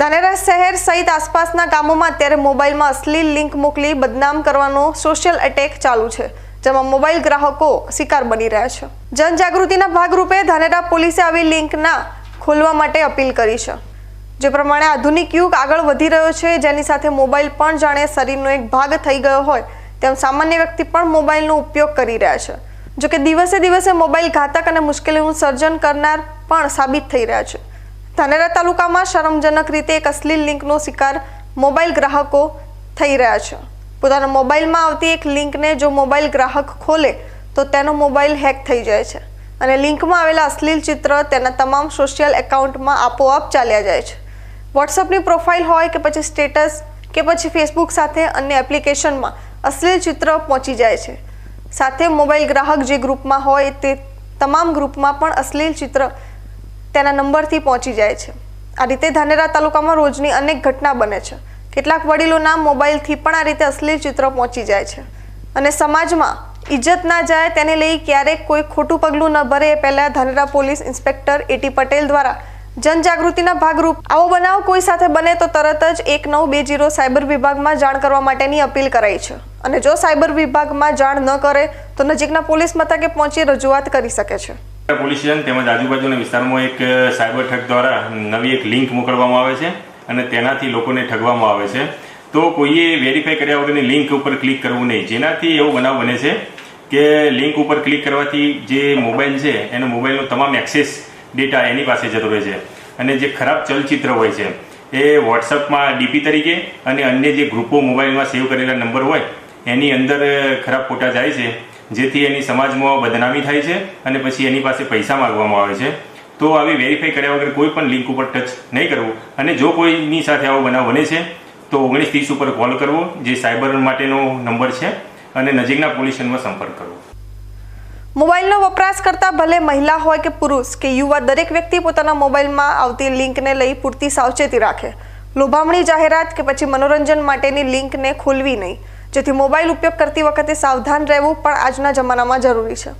ધાનેરા શહેર સહિત આસપાસના ગામોમાં અત્યારે મોબાઈલમાં અશ્લીલ લિંક મોકલી બદનામ કરવાનો સોશિયલ એટેક ચાલુ છે, જેમાં મોબાઈલ ગ્રાહકો શિકાર બની રહ્યા છે. જનજાગૃતિના ભાગરૂપે ધાનેરા પોલીસે આવી લિંકના ખોલવા માટે અપીલ કરી છે. જે પ્રમાણે આધુનિક યુગ આગળ વધી રહ્યો છે, જેની સાથે મોબાઈલ પણ જાણે શરીરનો એક ભાગ થઈ ગયો હોય, તેમ સામાન્ય વ્યક્તિ પણ મોબાઈલનો ઉપયોગ કરી રહ્યા છે. જોકે દિવસે દિવસે મોબાઈલ ઘાતક અને મુશ્કેલીનું સર્જન કરનાર પણ સાબિત થઈ રહ્યા છે. ધાનેરા તાલુકામાં શરમજનક રીતે એક અશ્લીલ લિંકનો શિકાર મોબાઈલ ગ્રાહકો થઈ રહ્યા છે. પોતાના મોબાઈલમાં આવતી એક લિંકને જો મોબાઈલ ગ્રાહક ખોલે, તો તેનો મોબાઈલ હેક થઈ જાય છે અને લિંકમાં આવેલા અશ્લીલ ચિત્ર તેના તમામ સોશિયલ એકાઉન્ટમાં આપોઆપ ચાલ્યા જાય છે. વોટ્સઅપની પ્રોફાઇલ હોય કે પછી સ્ટેટસ કે પછી ફેસબુક સાથે અન્ય એપ્લિકેશનમાં અશ્લીલ ચિત્ર પહોંચી જાય છે. સાથે મોબાઈલ ગ્રાહક જે ગ્રુપમાં હોય તે તમામ ગ્રુપમાં પણ અશ્લીલ ચિત્ર તેના નંબરથી પહોંચી જાય છે. આ રીતે ધાનેરા તાલુકામાં રોજની અનેક ઘટના બને છે. કેટલાક વડીલોના મોબાઈલથી પણ આ રીતે અશ્લીલ ચિત્ર પહોંચી જાય છે. અને સમાજમાં ઇજ્જત ના જાય તેને લઈ ક્યારેક કોઈ ખોટું પગલું ન ભરે એ પહેલાં Dhanera police inspector A T Patel દ્વારા જનજાગૃતિના ભાગરૂપ આવો બનાવ કોઈ સાથે બને તો તરત જ એક નવ બે જીરો સાયબર વિભાગમાં જાણ કરવા માટેની અપીલ કરાઈ છે. અને જો સાયબર વિભાગમાં જાણ ન કરે તો નજીકના પોલીસ મથકે પહોંચી રજૂઆત કરી શકે છે. પોલીસ તેમજ આજુબાજુના વિસ્તારમાં એક સાયબર ઠગ દ્વારા નવી એક લિંક મોકલવામાં આવે છે અને તેનાથી લોકોને ઠગવામાં આવે છે. તો કોઈએ વેરીફાઈ કર્યા વગરની લિંક ઉપર ક્લિક કરવું નહીં. જેનાથી એવો બનાવ બને છે કે લિંક ઉપર ક્લિક કરવાથી જે મોબાઈલ છે, એનો મોબાઈલનો તમામ એક્સેસ ડેટા એની પાસે જતો રહે છે. અને જે ખરાબ ચલચિત્ર હોય છે, એ વોટ્સઅપમાં ડીપી તરીકે અને અન્ય જે ગ્રુપો મોબાઈલમાં સેવ કરેલા નંબર હોય, એની અંદર ખરાબ ફોટા જાય છે. જેથી એની સમાજમાં બદનામી થાય છે અને પછી એની પાસે પૈસા માગવામાં આવે છે. તો આવી વેરીફાઈ કર્યા વગર કોઈ પણ લિંક ઉપર ટચ નહીં કરવું. અને જો કોઈની સાથે આવો બનાવ બને છે, તો ઓગણીસ ત્રીસ ઉપર કોલ કરવો, જે સાયબર માટેનો નંબર છે, અને નજીકના પોલીસ સંપર્ક કરવો. મોબાઈલનો વપરાશ કરતા ભલે મહિલા હોય કે પુરુષ, કે યુવા, દરેક વ્યક્તિ પોતાના મોબાઈલમાં આવતી લિંકને લઈ પૂરતી સાવચેતી રાખે. લોભામણી જાહેરાત કે પછી મનોરંજન માટેની લિંકને ખોલવી નહીં. જેથી મોબાઈલ ઉપયોગ કરતી વખતે સાવધાન રહેવું પણ આજના જમાનામાં જરૂરી છે.